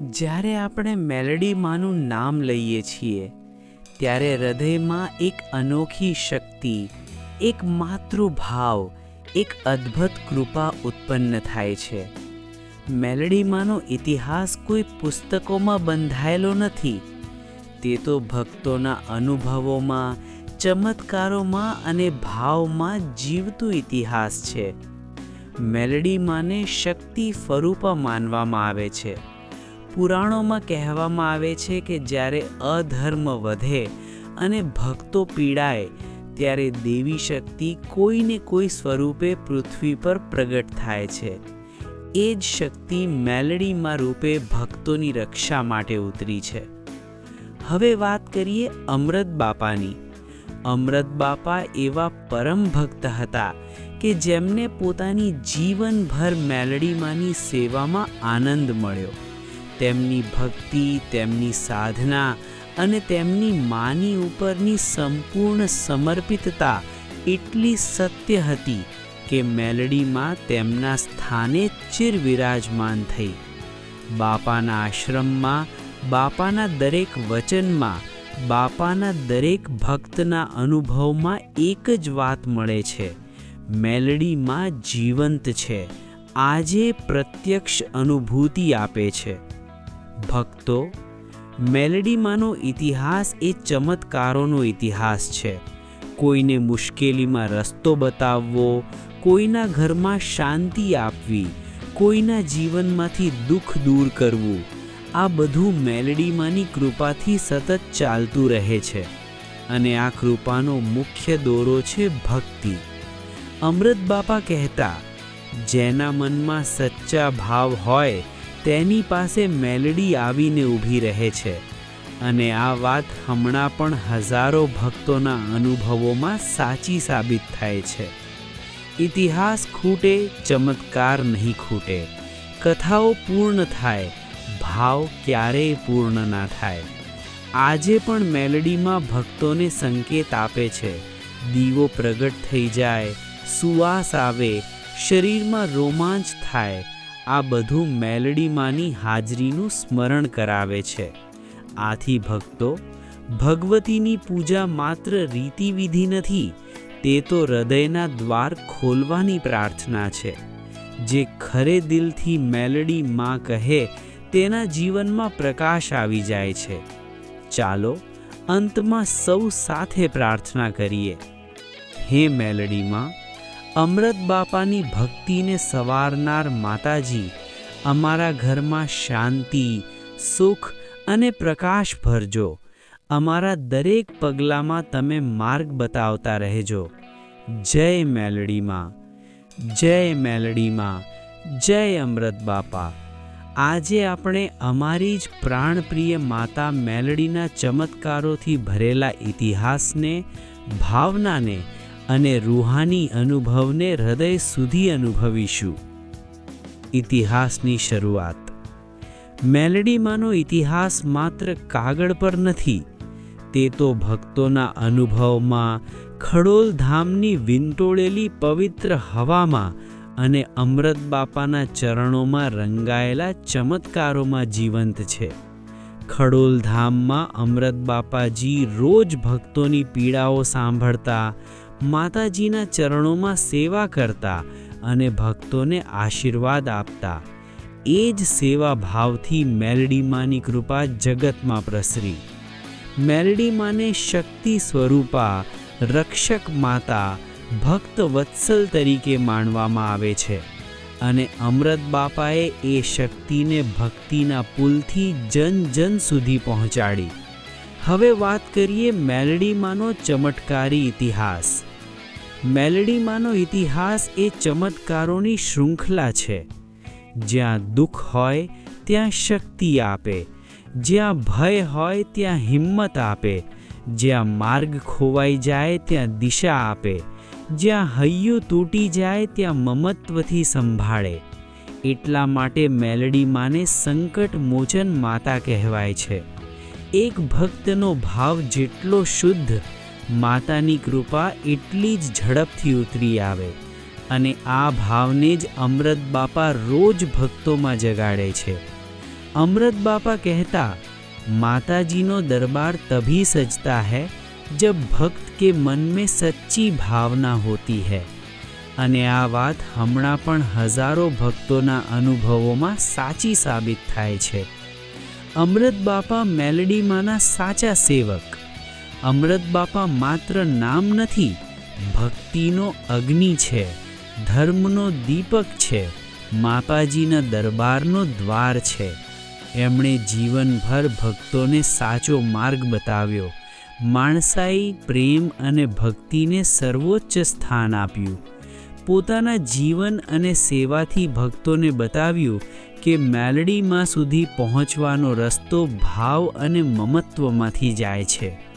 જ્યારે આપણે મેલડી માનું નામ લઈએ છીએ, ત્યારે હૃદયમાં એક અનોખી શક્તિ, એક માતૃભાવ, એક અદ્ભુત કૃપા ઉત્પન્ન થાય છે. મેલડીમાંનો ઇતિહાસ કોઈ પુસ્તકોમાં બંધાયેલો નથી. તે તો ભક્તોના અનુભવોમાં, ચમત્કારોમાં અને ભાવમાં જીવતું ઇતિહાસ છે. મેલડી માને શક્તિ સ્વરૂપા માનવામાં આવે છે. પુરાણોમાં કહેવામાં આવે છે કે જ્યારે અધર્મ વધે અને ભક્તો પીડાય, ત્યારે દેવી શક્તિ કોઈને કોઈ સ્વરૂપે પૃથ્વી પર પ્રગટ થાય છે. એ જ શક્તિ મેલડીમાં રૂપે ભક્તોની રક્ષા માટે ઉતરી છે. હવે વાત કરીએ અમૃત બાપાની. અમૃત બાપા એવા પરમ ભક્ત હતા કે જેમને પોતાની જીવનભર મેલડીમાંની સેવામાં આનંદ મળ્યો. તેમની ભક્તિ, તેમની સાધના અને તેમની માની ઉપરની સંપૂર્ણ સમર્પિતતા એટલી સત્ય હતી કે મેલડીમાં તેમના સ્થાને ચિર વિરાજમાન થઈ. બાપાના આશ્રમમાં, બાપાના દરેક વચનમાં, બાપાના દરેક ભક્તના અનુભવમાં એક જ વાત મળે છે. મેલડીમાં જીવંત છે. આજે પ્રત્યક્ષ અનુભૂતિ આપે છે. ભક્તો, મેલેડીમાંનો ઇતિહાસ એ ચમત્કારોનો ઇતિહાસ છે. કોઈને મુશ્કેલીમાં રસ્તો બતાવવો, કોઈના ઘરમાં શાંતિ આપવી, કોઈના જીવનમાંથી દુઃખ દૂર કરવું, આ બધું મેલેડીમાંની કૃપાથી સતત ચાલતું રહે છે. અને આ કૃપાનો મુખ્ય દોરો છે ભક્તિ. અમૃત બાપા કહેતા, જેના મનમાં સચ્ચા ભાવ હોય તેની પાસે મેલડી આવીને ઊભી રહે છે. અને આ વાત હમણાં પણ હજારો ભક્તોના અનુભવોમાં સાચી સાબિત થાય છે. ઇતિહાસ ખૂટે, ચમત્કાર નહીં ખૂટે. કથાઓ પૂર્ણ થાય, ભાવ ક્યારેય પૂર્ણ ના થાય. આજે પણ મેલડીમાં ભક્તોને સંકેત આપે છે. દીવો પ્રગટ થઈ જાય, સુવાસ આવે, શરીરમાં રોમાંચ થાય આ બધું મેલડીમાંની હાજરીનું સ્મરણ કરાવે છે. આથી ભક્તો, ભગવતીની પૂજા માત્ર રીતિવિધિ નથી, તે તો હૃદયના દ્વાર ખોલવાની પ્રાર્થના છે. જે ખરે દિલથી મેલડી માં કહે, તેના જીવનમાં પ્રકાશ આવી જાય છે. ચાલો, અંતમાં સૌ સાથે પ્રાર્થના કરીએ. હે મેલડીમાં અમૃત બાપાની ભક્તિને સવારનાર માતાજી અમારા ઘરમાં શાંતિ, સુખ અને પ્રકાશ ભરજો. અમારા દરેક પગલામાં તમે માર્ગ બતાવતા રહેજો. જય મેલડીમાં જય મેલડીમાં, જય અમૃત બાપા. આજે આપણે અમારી જ પ્રાણપ્રિય માતા મેલડીના ચમત્કારોથી ભરેલા ઇતિહાસને, ભાવનાને અને રૂહાની અનુભવને હૃદય સુધી અનુભવીશું. ઇતિહાસની શરૂઆત. મેલડીમાંનો ઇતિહાસ માત્ર કાગળ પર નથી, તે તો ભક્તોના અનુભવમાં ખડોલ ધામની વિંટોળેલી પવિત્ર હવામાં અને અમૃત બાપાના ચરણોમાં રંગાયેલા ચમત્કારોમાં જીવંત છે. ખડોલ ધામમાં અમૃત બાપાજી રોજ ભક્તોની પીડાઓ સાંભળતા માતાજીના ચરણોમાં સેવા કરતા અને ભક્તોને આશીર્વાદ આપતા. એ જ સેવા ભાવથી મેલડીમાની કૃપા જગતમાં પ્રસરી. મેલડીમાને શક્તિ સ્વરૂપા રક્ષક માતા ભક્ત વત્સલ તરીકે માનવામાં આવે છે અને અમૃત બાપાએ એ શક્તિને ભક્તિના પુલથી જન જન સુધી પહોંચાડી. હવે વાત કરીએ મેલડીમાંનો ચમત્કારી ઇતિહાસ. મેલડીમાંનો ઇતિહાસ એ ચમત્કારોની શૃંખલા છે. જ્યાં દુઃખ હોય, ત્યાં શક્તિ આપે. જ્યાં ભય હોય, ત્યાં હિંમત આપે. જ્યાં માર્ગ ખોવાઈ જાય, ત્યાં દિશા આપે. જ્યાં હૈયું તૂટી જાય, ત્યાં મમત્વથી સંભાળે. એટલા માટે મેલડી માને સંકટ મોચન માતા કહેવાય છે. એક ભક્તનો ભાવ જેટલો શુદ્ધ માતાની કૃપા એટલી જ ઝડપથી ઉતરી આવે અને આ ભાવને જ અમૃત બાપા રોજ ભક્તોમાં જગાડે છે. અમૃત બાપા કહેતા, માતાજીનો દરબાર તભી સજતા હૈ, જબ ભક્ત કે મન મેં સચ્ચી ભાવના હોતી હૈ. અને આ વાત હમણાં પણ હજારો ભક્તોના અનુભવોમાં સાચી સાબિત થાય છે. અમૃત બાપા મેલડીમાંના સાચા સેવક અમૃત બાપા માત્ર નામ નથી, ભક્તિનો અગ્નિ છે, ધર્મનો દીપક છે, માતાજીના દરબારનો દ્વાર છે. એમણે જીવનભર ભક્તોને સાચો માર્ગ બતાવ્યો. માણસાઈ પ્રેમ અને ભક્તિને સર્વોચ્ચ સ્થાન આપ્યું. પોતાના જીવન અને સેવાથી ભક્તોને બતાવ્યું કે મેલડીમાં સુધી પહોંચવાનો રસ્તો ભાવ અને મમત્વમાંથી જાય છે.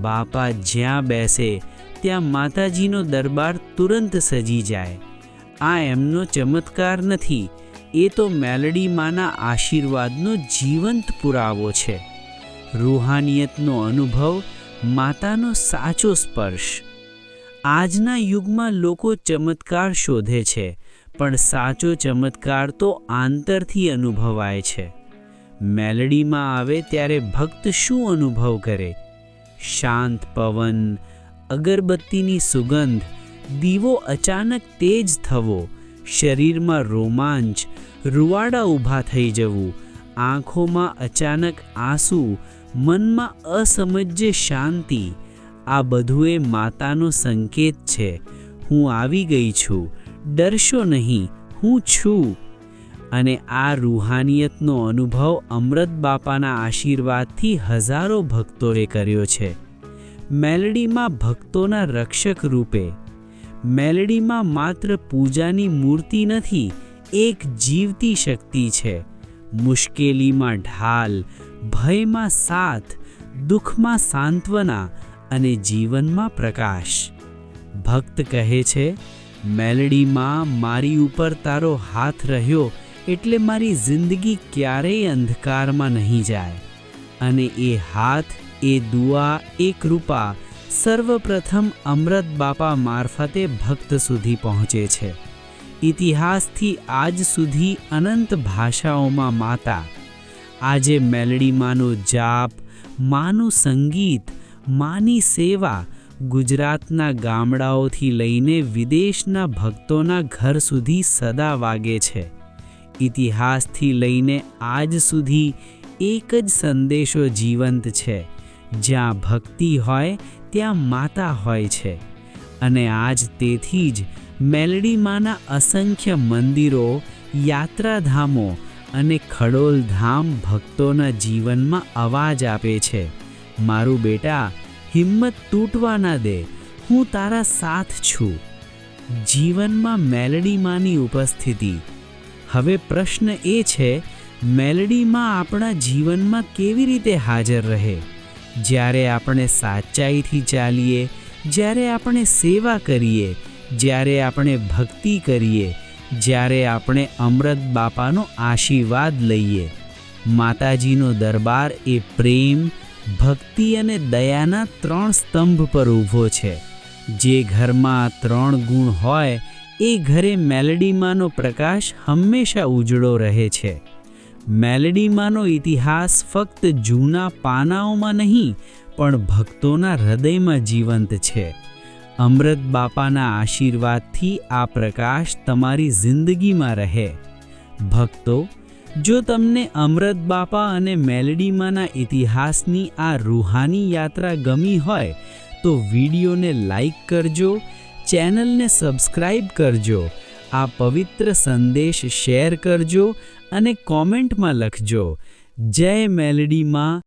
બાપા જ્યાં બેસે, ત્યાં માતાજીનો દરબાર તુરંત સજી જાય. આ એમનો ચમત્કાર નથી, એ તો મેલડી માના આશીર્વાદનો જીવંત પુરાવો છે. રૂહાનિયતનો અનુભવ, માતાનો સાચો સ્પર્શ. આજના યુગમાં લોકો ચમત્કાર શોધે છે, પણ સાચો ચમત્કાર તો આંતરથી અનુભવાય છે. મેલડીમાં આવે ત્યારે ભક્ત શું અનુભવ કરે? શાંત પવન, અગરબત્તીની સુગંધ, દીવો અચાનક તેજ થવો, શરીરમાં રોમાંચ, રૂવાડા ઊભા થઈ જવું, આંખોમાં અચાનક આંસુ, મનમાં અસમજ્ય શાંતિ, આ બધું એ માતાનો સંકેત છે. હું આવી ગઈ છું. ડરશો નહીં. હું છું. અને આ રૂહાનિયતનો અનુભવ અમૃત બાપાના આશીર્વાદથી હજારો ભક્તોએ કર્યો છે. મેલડીમાં ભક્તોના રક્ષક રૂપે. મેલડીમાં માત્ર પૂજાની મૂર્તિ નથી, એક જીવતી શક્તિ છે. મુશ્કેલીમાં ઢાલ, ભયમાં સાથ, દુઃખમાં સાંત્વના અને જીવનમાં પ્રકાશ. ભક્ત કહે છે, મેલડીમાં મારી ઉપર તારો હાથ રહ્યો એટલે મારી જિંદગી ક્યારેય અંધકારમાં નહીં જાય. અને એ હાથ, એ દુઆ, એ કૃપા સર્વપ્રથમ અમૃત બાપા મારફતે ભક્ત સુધી પહોંચે છે. ઇતિહાસથી આજ સુધી અનંત ભાષાઓમાં માતા, આજે મેલડી માનો જાપ, માનું સંગીત, માની સેવા ગુજરાતના ગામડાઓથી લઈને વિદેશના ભક્તોના ઘર સુધી સદા વાગે છે. ઇતિહાસથી લઈને આજ સુધી એક જ સંદેશો જીવંત છે. જ્યાં ભક્તિ હોય, ત્યાં માતા હોય છે. અને આજ તેથી જ મેલડીમાંના અસંખ્ય મંદિરો, યાત્રાધામો અને ખડોલધામ ભક્તોના જીવનમાં અવાજ આપે છે. મારું બેટા, હિંમત તૂટવા ના દે. હું તારા સાથ છું. જીવનમાં મેલડીમાંની ઉપસ્થિતિ હવે પ્રશ્ન એ છે, મેલડીમાં આપણા જીવનમાં કેવી રીતે હાજર રહે? જ્યારે આપણે સાચાઈથી ચાલીએ, જ્યારે આપણે સેવા કરીએ, જ્યારે આપણે ભક્તિ કરીએ, જ્યારે આપણે અમૃત બાપાનો આશીર્વાદ લઈએ. માતાજીનો દરબાર એ પ્રેમ, ભક્તિ અને દયાના ત્રણ સ્તંભ પર ઊભો છે. જે ઘરમાં ત્રણ ગુણ હોય એ ઘરે મેલડીમાંનો પ્રકાશ હંમેશા ઉજળો રહે છે. મેલડીમાંનો ઇતિહાસ ફક્ત જૂના પાનાઓમાં નહીં, પણ ભક્તોના હૃદયમાં જીવંત છે. અમૃત બાપાના આશીર્વાદથી આ પ્રકાશ તમારી જિંદગીમાં રહે. ભક્તો, જો તમને અમૃત બાપા અને મેલડીમાંના ઇતિહાસની આ રૂહાની યાત્રા ગમી હોય, તો વિડીયોને લાઈક કરજો ચેનલને સબસ્ક્રાઈબ કરજો આ પવિત્ર સંદેશ શેર કરજો અને કોમેન્ટમાં લખજો. જય મેલડીમાં